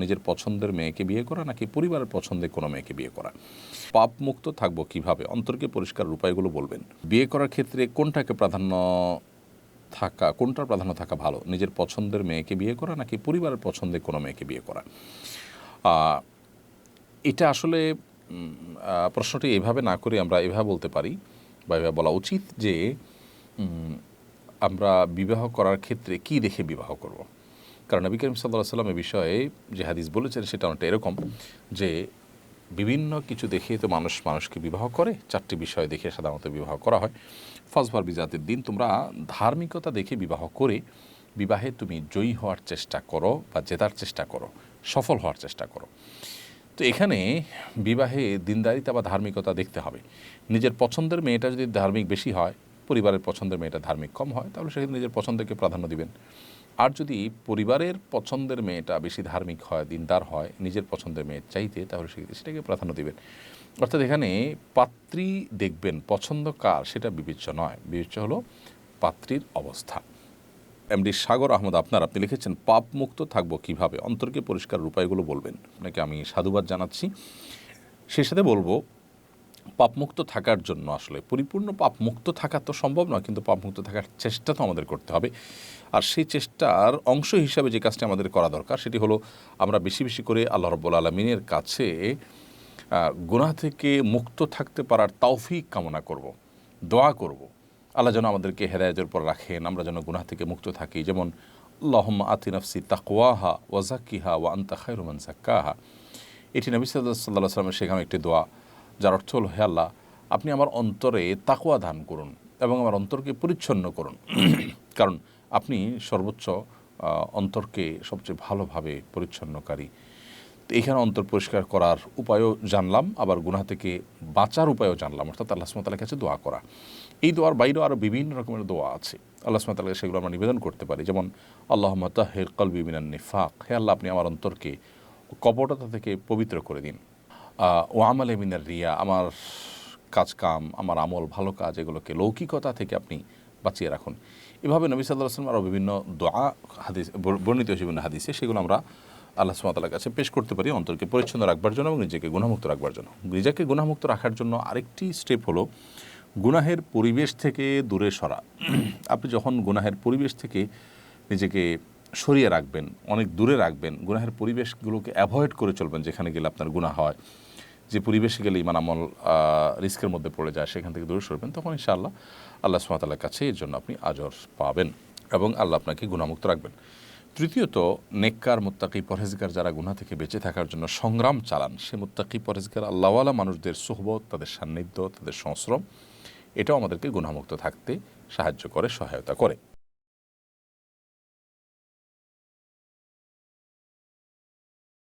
নিজের পছন্দের মেয়েকে বিয়ে করা নাকি পরিবারের পছন্দের কোনো মেয়েকে বিয়ে করা? পাপ মুক্ত থাকব কীভাবে? অন্তরকে পরিষ্কার উপায়গুলো বলবেন। বিয়ে করার ক্ষেত্রে কোনটাকে প্রাধান্য থাকা, কোনটার প্রাধান্য থাকা ভালো? নিজের পছন্দের মেয়েকে বিয়ে করা নাকি পরিবারের পছন্দের কোনো মেয়েকে বিয়ে করা? এটা আসলে প্রশ্নটি এভাবে না করে আমরা এভাবে বলতে পারি বা এভাবে বলা উচিত যে আমরা বিবাহ করার ক্ষেত্রে কি দেখে বিবাহ করব। কারণ নবী করিম সাল্লাহ সাল্লাম এ বিষয়ে যে হাদিস বলেছেন সেটা অনেকটা এরকম যে বিভিন্ন কিছু দেখে তো মানুষ মানুষকে বিবাহ করে, চারটি বিষয় দেখে সাধারণত বিবাহ করা হয়। ফসফর বিজাতের দিন, তোমরা ধার্মিকতা দেখে বিবাহ করে বিবাহে তুমি জয়ী হওয়ার চেষ্টা করো বা জেতার চেষ্টা করো, সফল হওয়ার চেষ্টা করো। তো এখানে বিবাহে দিনদারিতা বা ধার্মিকতা দেখতে হবে। নিজের পছন্দের মেয়েটা যদি ধার্মিক বেশি হয় পরিবারের পছন্দের মেয়েটা ধার্মিক কম হয়, তাহলে সেক্ষেত্রে নিজের পছন্দকে প্রাধান্য দিবেন। আর যদি পরিবারের পছন্দের মেয়েটা বেশি ধার্মিক হয়, দিনদার হয়, নিজের পছন্দের মেয়ের চাইতে, তাহলে সেক্ষেত্রে সেটাকে প্রাধান্য দিবেন। অর্থাৎ এখানে পাত্রী দেখবেন, পছন্দ কার সেটা বিবেচ্য নয়। বিবেচ্য হলো পাত্রীর অবস্থা। এমডি সাগর আহমদ, আপনার আপনি লিখেছেন, পাপ মুক্ত থাকব কীভাবে? অন্তরকে পরিষ্কার উপায়গুলো বলবেন। আপনাকে আমি সাধুবাদ জানাচ্ছি। সেই সাথে বলব পাপমুক্ত থাকার জন্য আসলে। পরিপূর্ণ পাপমুক্ত থাকা তো সম্ভব নয়, কিন্তু পাপমুক্ত থাকার চেষ্টা তো আমাদের করতে হবে। আর সেই চেষ্টার অংশ হিসাবে যে কাজটি আমাদের করা দরকার, সেটি হলো আমরা বেশি বেশি করে আল্লাহ রব্বুল আলমিনের কাছে গুনাহ থেকে মুক্ত থাকতে পারার তৌফিক কামনা করব, দোয়া করব। আল্লাহ যেন আমাদেরকে হেদায়তের উপর রাখেন, আমরা যেন গুনাহ থেকে মুক্ত থাকি। যেমন আল্লাহম আতি নফসি তাকওয়াহা ওয়াজাকিহা ওয়া আন্তা খায়রুমান জাক্কাহা এটি নবী সাল্লাহ সাল্লামের শেখানো একটি দোয়া। যার অর্থ হল, হে আল্লাহ, আপনি আমার অন্তরে তাকুয়া দান করুন এবং আমার অন্তরকে পরিচ্ছন্ন করুন। কারণ আপনি সর্বোচ্চ অন্তরকে সবচেয়ে ভালোভাবে পরিচ্ছন্নকারী। এখানে অন্তর পরিষ্কার করার উপায়ও জানলাম, আবার গুনাহ থেকে বাঁচার উপায়ও জানলাম। অর্থাৎ আল্লাহ সুমতালের কাছে দোয়া করা। এই দোয়ার বাইরেও আরও বিভিন্ন রকমের দোয়া আছে। আল্লাহ সুমতালকে সেগুলো আমরা নিবেদন করতে পারি। যেমন আল্লাহ মতাহের কলবি মিনান নিফাক। হে আল্লাহ, আপনি আমার অন্তরকে কপটতা থেকে পবিত্র করে দিন। ও আমলে মিনার রিয়া, আমার কাজ কাম আমার আমল, ভালো কাজ, এগুলোকে লৌকিকতা থেকে আপনি বাঁচিয়ে রাখুন। এভাবে নবী সাল্লাহ আসলাম আরও বিভিন্ন দোয়া, হাদিস বর্ণিত বিভিন্ন হাদিসে, সেগুলো আমরা আল্লাহ সুমাতালার কাছে পেশ করতে পারি অন্তরকে পরিচ্ছন্ন রাখবার জন্য এবং নিজেকে গুণামুক্ত রাখবার জন্য। নিজেকে গুণামুক্ত রাখার জন্য আরেকটি স্টেপ হলো গুনাহের পরিবেশ থেকে দূরে সরা। আপনি যখন গুনাহের পরিবেশ থেকে নিজেকে সরিয়ে রাখবেন, অনেক দূরে রাখবেন, গুনাহের পরিবেশগুলোকে অ্যাভয়েড করে চলবেন যেখানে গেলে আপনার গুনাহ হয়। যে পরিবেশে গেলে ইমান আমল রিস্কের মধ্যে পড়ে যায়, সেখান থেকে দূরে সরবেন, তখন ইনশাআল্লাহ আল্লাহ সুমাতালার কাছে এর জন্য আপনি আজর পাবেন এবং আল্লাহ আপনাকে গুণামুক্ত রাখবেন। তৃতীয়ত, নেককার, মুত্তাকি, পরহেজগার যারা গুনাহ থেকে বেঁচে থাকার জন্য সংগ্রাম চালান, সে মুত্তাকি, পরহেজগার, আল্লাহওয়ালা মানুষদের সোহবত, তাদের সান্নিধ্য, তাদের সংশ্রম, এটাও আমাদেরকে গুণামুক্ত থাকতে সাহায্য করে, সহায়তা করে।